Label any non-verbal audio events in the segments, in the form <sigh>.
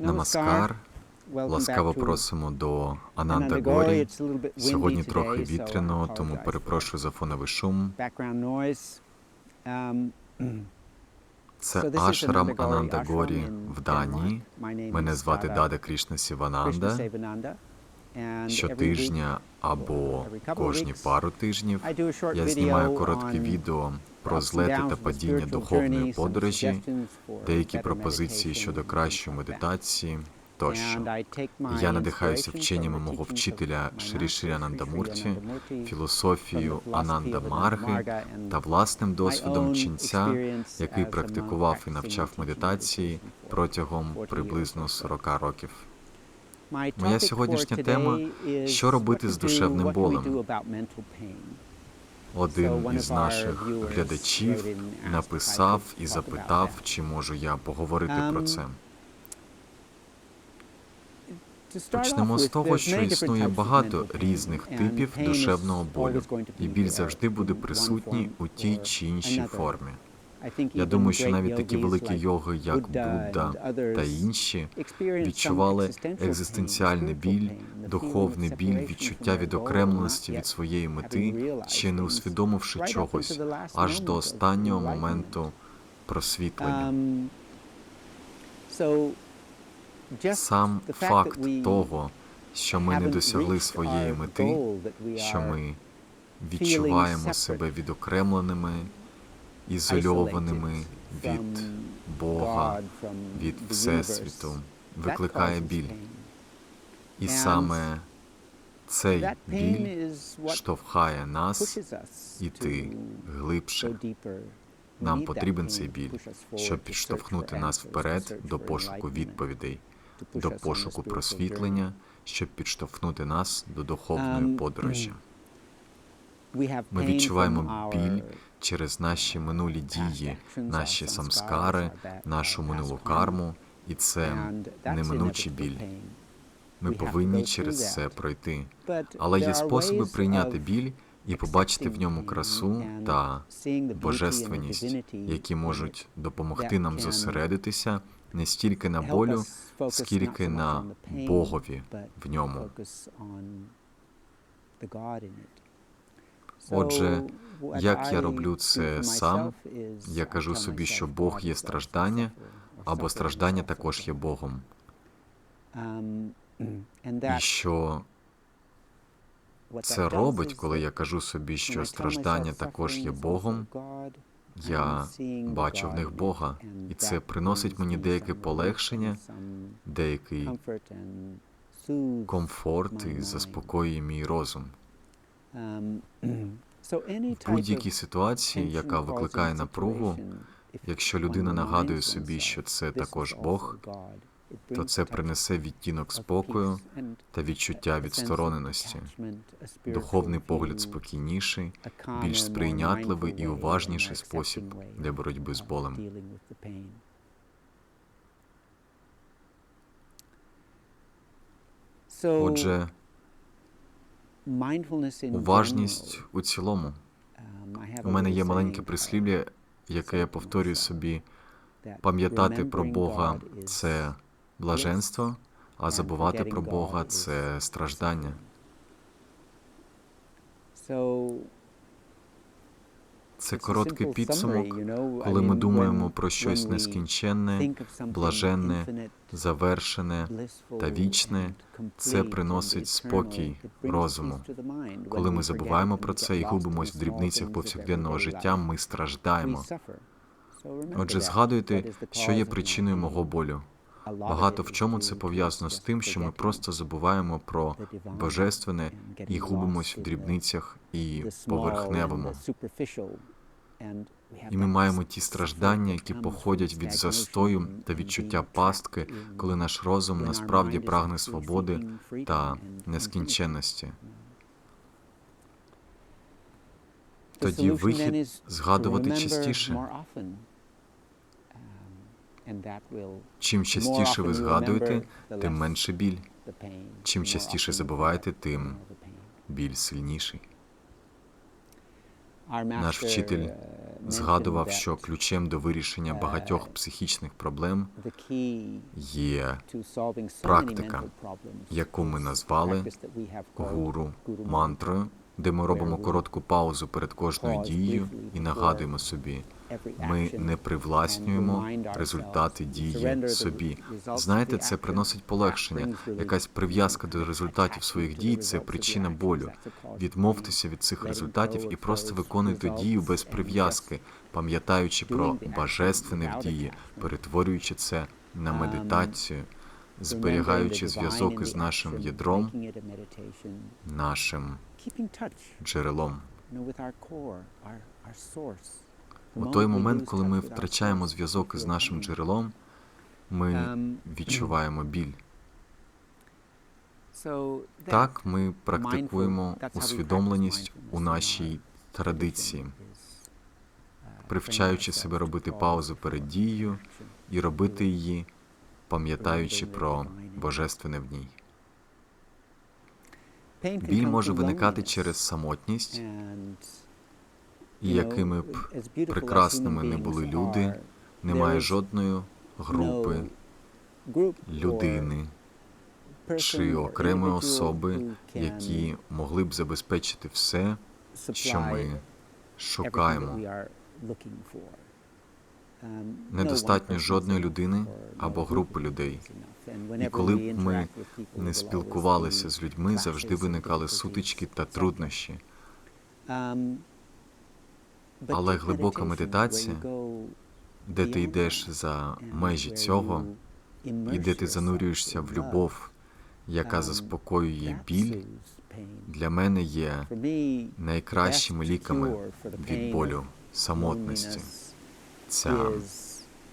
Намаскар. Ласкаво просимо до Ананда Горі. Сьогодні трохи вітряно, тому перепрошую за фоновий шум. Це Ашрам Ананда Горі в Данії. Мене звати Дада Крішна Сівананда. Щотижня або кожні пару тижнів я знімаю короткі відео про злети та падіння духовної подорожі, деякі пропозиції щодо кращої медитації тощо. Я надихаюся вченнями мого вчителя Шрі Шрі Анандамурті, філософією Ананда Марги та власним досвідом ченця, який практикував і навчав медитації протягом приблизно 40 років. Моя сьогоднішня тема що робити з душевним болем. Один із наших глядачів написав і запитав, чи можу я поговорити про це. Почнемо з того, що існує багато різних типів душевного болю, і біль завжди буде присутній у тій чи іншій формі. Я думаю, що навіть такі великі йоги, як Будда та інші, відчували екзистенціальний біль, духовний біль, відчуття відокремленості від своєї мети, ще не усвідомивши чогось аж до останнього моменту просвітлення. Сам факт того, що ми не досягли своєї мети, що ми відчуваємо себе відокремленими, ізольованими від Бога, від Всесвіту, викликає біль. І саме цей біль штовхає нас іти глибше. Нам потрібен цей біль, щоб підштовхнути нас вперед до пошуку відповідей, до пошуку просвітлення, щоб підштовхнути нас до духовної подорожі. Ми відчуваємо біль через наші минулі дії, наші самскари, нашу минулу карму, і це неминучий біль. Ми повинні через це пройти. Але є способи прийняти біль і побачити в ньому красу та божественність, які можуть допомогти нам зосередитися не стільки на болю, скільки на Богові в ньому. Отже, як я роблю це сам, я кажу собі, що Бог є страждання, або страждання також є Богом. <clears throat> І що це робить, коли я кажу собі, що страждання також є Богом, я бачу в них Бога, і це приносить мені деяке полегшення, деякий комфорт і заспокоює мій розум. <clears throat> В будь-якій ситуації, яка викликає напругу, якщо людина нагадує собі, що це також Бог, то це принесе відтінок спокою та відчуття відстороненості, духовний погляд спокійніший, більш сприйнятливий і уважніший спосіб для боротьби з болем. Отже, уважність у цілому. У мене є маленьке прислів'я, яке я повторюю собі: пам'ятати про Бога це блаженство, а забувати про Бога це страждання. Це короткий підсумок, коли ми думаємо про щось нескінченне, блаженне, завершене та вічне. Це приносить спокій розуму. Коли ми забуваємо про це і губимось в дрібницях повсякденного життя, ми страждаємо. Отже, згадуйте, що є причиною мого болю. Багато в чому це пов'язано з тим, що ми просто забуваємо про божественне і губимось в дрібницях і поверхневому. І ми маємо ті страждання, які походять від застою та відчуття пастки, коли наш розум насправді прагне свободи та нескінченності. Тоді вихід згадувати частіше. Чим частіше ви згадуєте, тим менше біль. Чим частіше забуваєте, тим біль сильніший. Наш вчитель згадував, що ключем до вирішення багатьох психічних проблем є практика, яку ми назвали гуру мантрою, де ми робимо коротку паузу перед кожною дією і нагадуємо собі, ми не привласнюємо результати дії собі. Знаєте, це приносить полегшення. Якась прив'язка до результатів своїх дій це причина болю. Відмовтеся від цих результатів і просто виконуйте дію без прив'язки, пам'ятаючи про божественне в дії, перетворюючи це на медитацію, зберігаючи зв'язок із нашим ядром, нашим джерелом. У той момент, коли ми втрачаємо зв'язок із нашим джерелом, ми відчуваємо біль. Так, ми практикуємо усвідомленість у нашій традиції, привчаючи себе робити паузу перед дією і робити її, пам'ятаючи про божественне в ній. Біль може виникати через самотність, і якими б прекрасними не були люди, немає жодної групи, людини чи окремої особи, які могли б забезпечити все, що ми шукаємо. Недостатньо жодної людини або групи людей. І коли б ми не спілкувалися з людьми, завжди виникали сутички та труднощі. Але глибока медитація, де ти йдеш за межі цього, і де ти занурюєшся в любов, яка заспокоює біль, для мене є найкращими ліками від болю самотності. Ця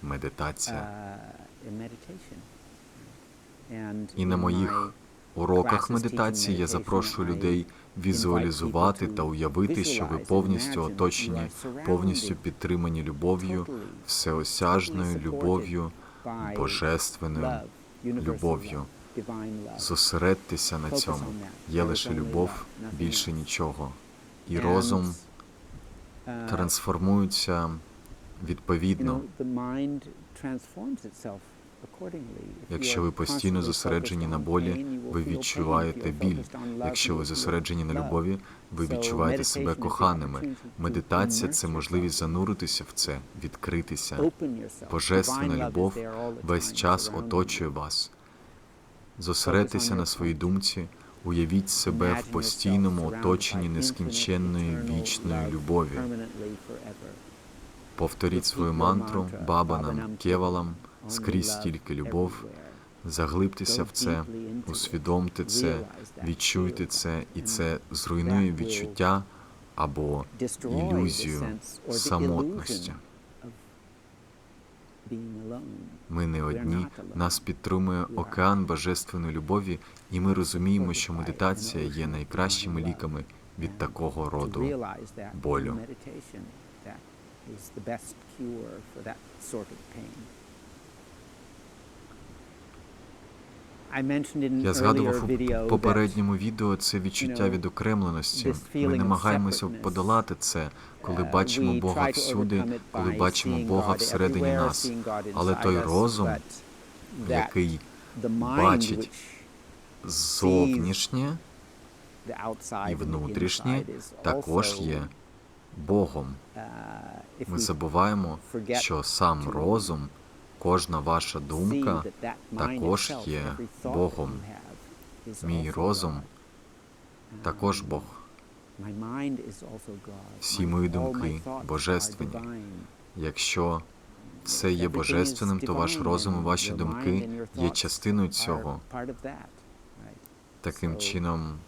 медитація. І на моїх уроках медитації я запрошую людей візуалізувати та уявити, що ви повністю оточені, повністю підтримані любов'ю, всеосяжною любов'ю, божественною любов'ю. Зосередьтеся на цьому. Є лише любов, більше нічого. І розум трансформується відповідно. Якщо ви постійно зосереджені на болі, ви відчуваєте біль. Якщо ви зосереджені на любові, ви відчуваєте себе коханими. Медитація це можливість зануритися в це, відкритися. Божественна любов весь час оточує вас. Зосередьтеся на своїй думці, уявіть себе в постійному оточенні нескінченної вічної любові. Повторіть свою мантру бабанам, кевалам, скрізь тільки любов. Заглибтеся в це, усвідомте це, відчуйте це, і це зруйнує відчуття або ілюзію самотності. Ми не одні, нас підтримує океан божественної любові, і ми розуміємо, що медитація є найкращими ліками від такого роду болю. Я згадував у попередньому відео це відчуття відокремленості. Ми намагаємося подолати це, коли бачимо Бога всюди, коли бачимо Бога всередині нас. Але той розум, який бачить зовнішнє і внутрішнє, також є Богом. Ми забуваємо, що сам розум, кожна ваша думка також є Богом. Мій розум також Бог. Всі мої думки божественні. Якщо це є божественним, то ваш розум і ваші думки є частиною цього. Таким чином,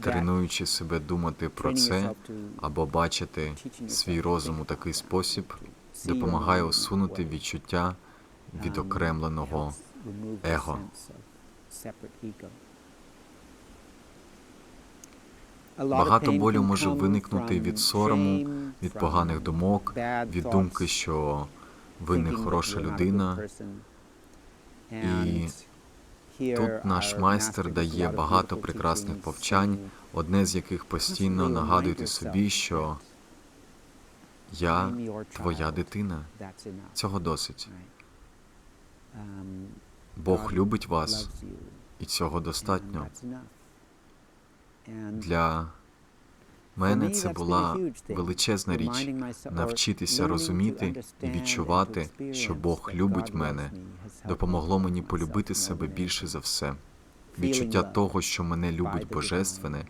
тренуючи себе думати про це або бачити свій розум у такий спосіб, допомагає усунути відчуття відокремленого его. Багато болю може виникнути від сорому, від поганих думок, від думки, що ви не хороша людина. І тут наш майстер дає багато прекрасних повчань, одне з яких постійно нагадуйте собі, що Я твоя дитина. Цього досить. Бог любить вас, і цього достатньо. Для мене це була величезна річ навчитися розуміти і відчувати, що Бог любить мене, допомогло мені полюбити себе більше за все. Відчуття того, що мене любить Божественне,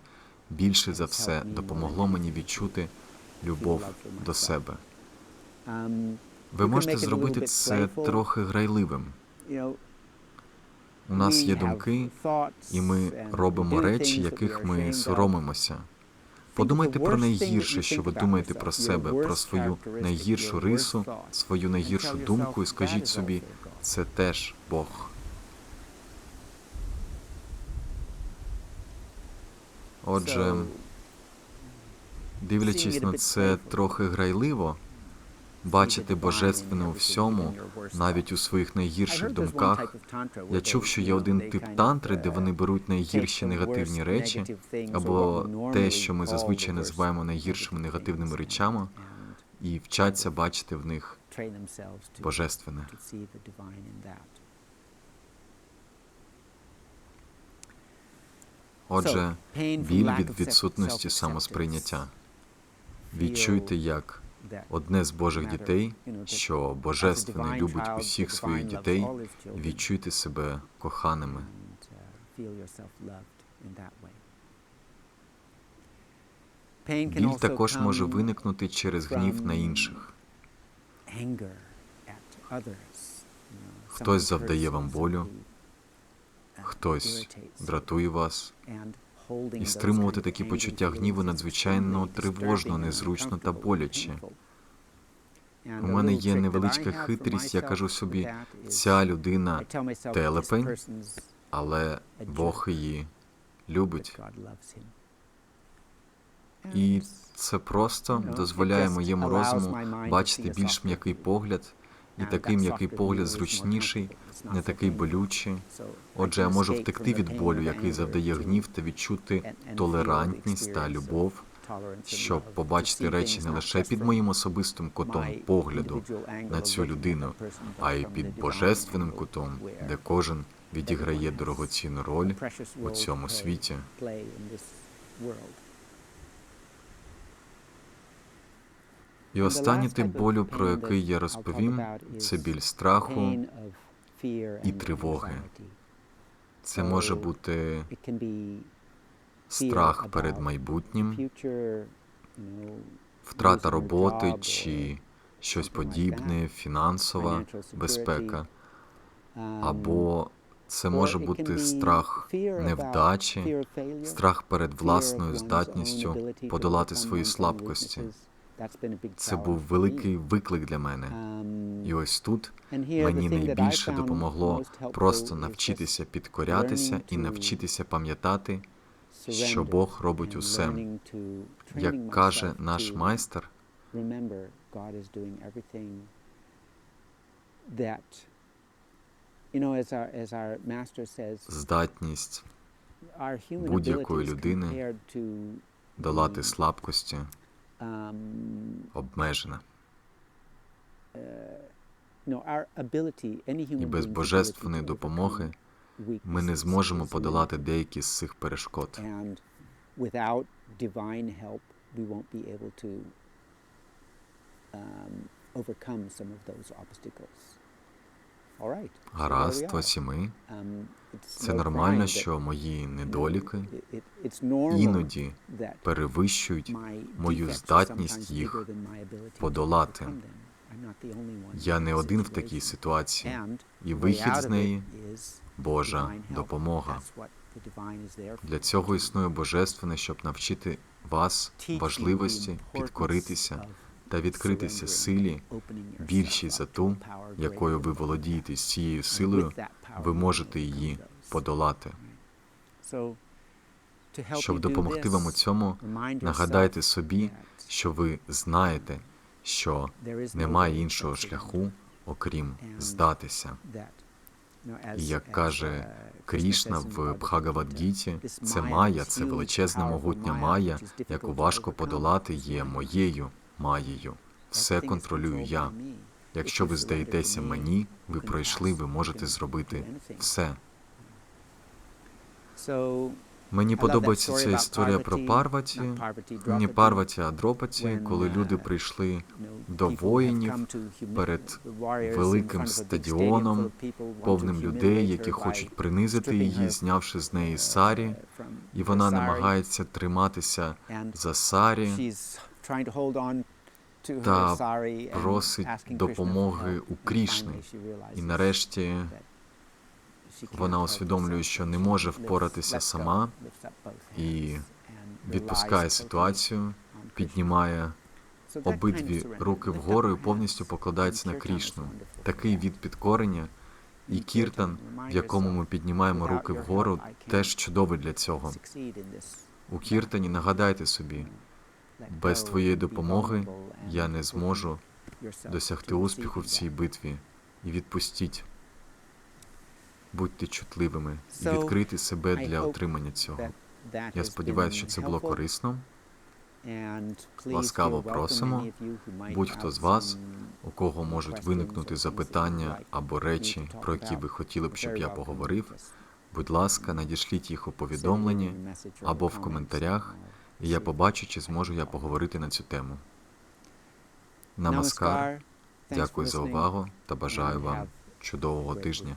більше за все допомогло мені відчути любов до себе. Ви можете зробити це трохи грайливим. У нас є думки, і ми робимо речі, яких ми соромимося. Подумайте про найгірше, що ви думаєте про себе, про свою найгіршу рису, свою найгіршу думку, і скажіть собі, це теж Бог. Отже, дивлячись на це трохи грайливо, бачити божественне у всьому, навіть у своїх найгірших думках. Я чув, що є один тип тантри, де вони беруть найгірші негативні речі, або те, що ми зазвичай називаємо найгіршими негативними речами, і вчаться бачити в них божественне. Отже, біль від відсутності самосприйняття. Відчуйте, як одне з Божих дітей, що Божественне любить усіх своїх дітей, відчуйте себе коханими. Біль також може виникнути через гнів на інших. Хтось завдає вам болю, Хтось дратує вас, і стримувати такі почуття гніву надзвичайно тривожно, незручно та боляче. У мене є невеличка хитрість, я кажу собі, ця людина телепень, але Бог її любить. І це просто дозволяє моєму розуму бачити більш м'який погляд, і такий м'який погляд зручніший, не такий болючий. Отже, я можу втекти від болю, який завдає гнів, та відчути толерантність та любов, щоб побачити речі не лише під моїм особистим кутом погляду на цю людину, а й під божественним кутом, де кожен відіграє дорогоцінну роль у цьому світі. І останній тип болю, про який я розповім, це біль страху. і тривоги. Це може бути страх перед майбутнім, втрата роботи чи щось подібне, фінансова безпека, або це може бути страх невдачі, страх перед власною здатністю подолати свої слабкості. Це був великий виклик для мене. І ось тут мені найбільше допомогло просто навчитися підкорятися і навчитися пам'ятати, що Бог робить усе. Як каже наш майстер, здатність будь-якої людини долати слабкості обмежена. І без божественної допомоги ми не зможемо подолати деякі з цих перешкод. Гаразд, ось і ми. Це нормально, що мої недоліки іноді перевищують мою здатність їх подолати. Я не один в такій ситуації, і вихід з неї Божа допомога. Для цього існує божественне, щоб навчити вас важливості підкоритися та відкритися силі більшій за ту, якою ви володієте з цією силою, ви можете її подолати. Щоб допомогти вам у цьому, нагадайте собі, що ви знаєте, що немає іншого шляху, окрім здатися. І як каже Крішна в Бхагавадгіті, це Майя, це величезна могутня Майя, яку важко подолати, є моєю Маєю. Все контролюю я. Якщо ви здаєтеся мені, ви пройшли, ви можете зробити все. Мені? Подобається ця історія про Парваті, не Парваті, а Дропаті, коли люди прийшли до воїнів перед великим стадіоном, повним людей, які хочуть принизити її, знявши з неї сарі, і вона намагається триматися за сарі та просить допомоги у Крішни. І нарешті вона усвідомлює, що не може впоратися сама, і відпускає ситуацію, піднімає обидві руки вгору і повністю покладається на Крішну. Такий від підкорення і кіртан, в якому ми піднімаємо руки вгору, теж чудовий для цього. У кіртані нагадайте собі, без твоєї допомоги я не зможу досягти успіху в цій битві. І відпустіть. Будьте чутливими і відкрити себе для отримання цього. Я сподіваюся, що це було корисно. Ласкаво просимо Будь-хто з вас, у кого можуть виникнути запитання або речі, про які ви хотіли б, щоб я поговорив, будь ласка, надішліть їх у повідомленні або в коментарях, і я побачу, чи зможу я поговорити на цю тему. Намаскар, дякую за увагу та бажаю вам чудового тижня.